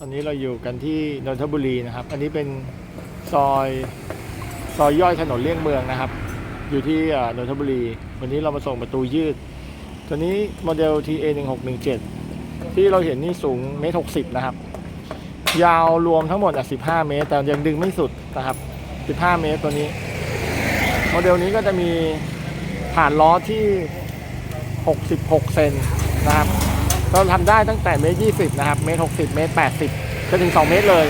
ตอนนี้เราอยู่กันที่นนทบุรีนะครับ อันนี้เป็นซอยซอยย่อยถนนเลี่ยงเมืองนะครับ อยู่ที่นนทบุรี วันนี้เรามาส่งประตูยืด ตัวนี้โมเดล TA 1 6 1 7ที่เราเห็นนี่สูงเมตรหกสิบนะครับ ยาวรวมทั้งหมดอะ15เมตร แต่ยังดึงไม่สุดนะครับ15เมตรตัวนี้ โมเดลนี้ก็จะมีฐานล้อที่66เซนนะครับ เราทำได้ตั้งแต่เมตรยี่สิบนะครับ เมตรหกสิบเมตรแปดสิบจนถึงสองเมตรเลย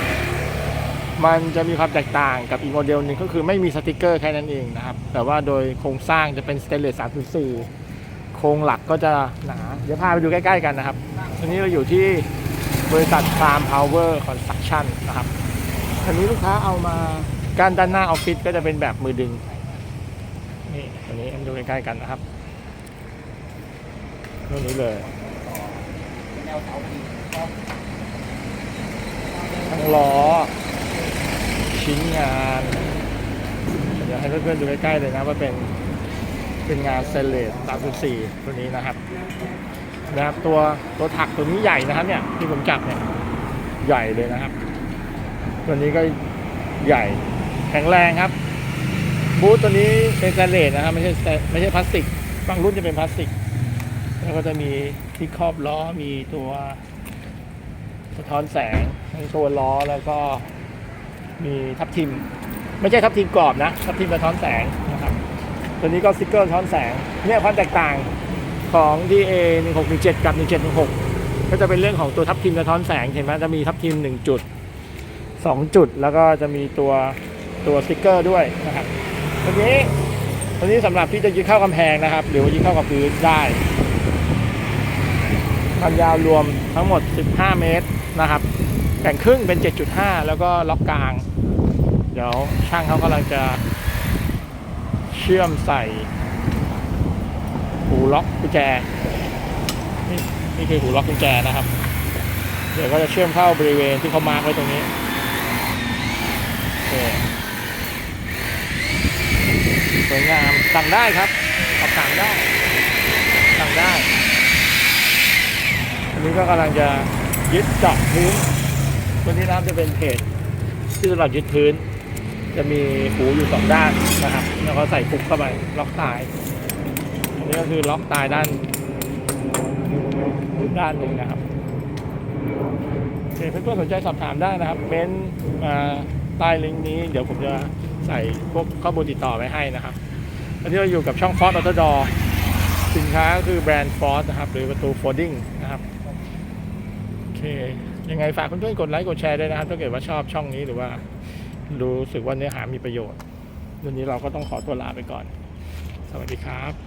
มันจะมีความแตกต่างกับอีกโมเดลหนึ่งก็คือไม่มีสติกเกอร์แค่นั้นเองนะครับ แต่ว่าโดยโครงสร้างจะเป็นสเตนเลส3.4โครงหลักก็จะหนา เดี๋ยวพาไปดูใกล้ ๆ กันนะครับตอนนี้เราอยู่ที่บริษัท Farm Power Construction นนะครับอันนี้ลูกค้าเอามาการด้านหน้าออฟฟิศก็จะเป็นแบบมือดึง นี่อันนี้มาดูใกล้ๆกันนะครับตัวนี้เลย ทั้งล้อ ชิ้นงาน เดี๋ยวให้เพื่อนๆดูใกล้ๆเลยนะว่าเป็นเป็นงานเซเลส3.4 ตัวนี้นะครับนะครับตัวตัวถักตัวนี้ใหญ่นะครับเนี่ยที่ผมจับเนี่ยใหญ่เลยนะครับ ตัวนี้ก็ใหญ่แข็งแรงครับ บูธตัวนี้เป็นสแตนเลสนะครับไม่ใช่ไม่ใช่พลาสติกบางรุ่นจะเป็นพลาสติก แล้วก็จะมีที่ครอบล้อมีตัวสะท้อนแสงทั้งตัวล้อแล้วก็มีทับทิม ไม่ใช่ทับทิมกรอบนะ ทับทิมสะท้อนแสงนะครับ ตัวนี้ก็สติ๊กเกอร์สะท้อนแสงเนี่ยความแตกต่างของ DA 1617 กับ 1716 ก็จะเป็นเรื่องของตัวทับทิมสะท้อนแสงเห็นไหมจะมีทับทิม 1 จุด 2 จุดแล้วก็จะมีตัวตัวสติ๊กเกอร์ด้วยนะครับตัวนี้ตัวนี้สำหรับที่จะยึดเข้ากำแพงนะครับ หรือว่ายึดเข้ากับพื้นได้ ความยาวรวมทั้งหมด 15 เมตรนะครับแบ่งครึ่งเป็น 7.5 แล้วก็ล็อกกลาง เดี๋ยวช่างเขากำลังจะเชื่อมใส่หูล็อกกุญแจนี่นี่คือหูล็อกกุญแจนะครับ เดี๋ยวก็จะเชื่อมเข้าบริเวณที่เขามาร์กไว้ตรงนี้สวยงามสั่งได้ครับสอบถามได้สั่งได้ นี้ก็กำลังจะยึดเจาะพื้นตัวนี้นะครับจะเป็นเพจที่สำหรับยึดพื้น จะมีหูอยู่สองด้านนะครับแล้วก็ใส่ปุ๊กเข้าไปล็อกตายอันนี้ก็คือล็อกตายด้านด้านหนึ่งนะครับเพื่อนๆสนใจสอบถามได้นะครับเม้นใต้ลิงก์นี้ เดี๋ยวผมจะใส่พวกข้อมูลติดต่อไว้ให้นะครับอันนี้เราอยู่กับช่องฟอสออโตดอสินค้าก็คือแบรนด์ฟอสนะครับ หรือประตูโฟลดิ้งนะครับ เค ยังไงฝากเพื่อนๆกดไลค์กดแชร์ด้วยนะครับถ้าเกิดว่าชอบช่องนี้หรือว่า รู้สึกว่าเนื้อหามีประโยชน์วันนี้เราก็ต้องขอตัวลาไปก่อน สวัสดีครับ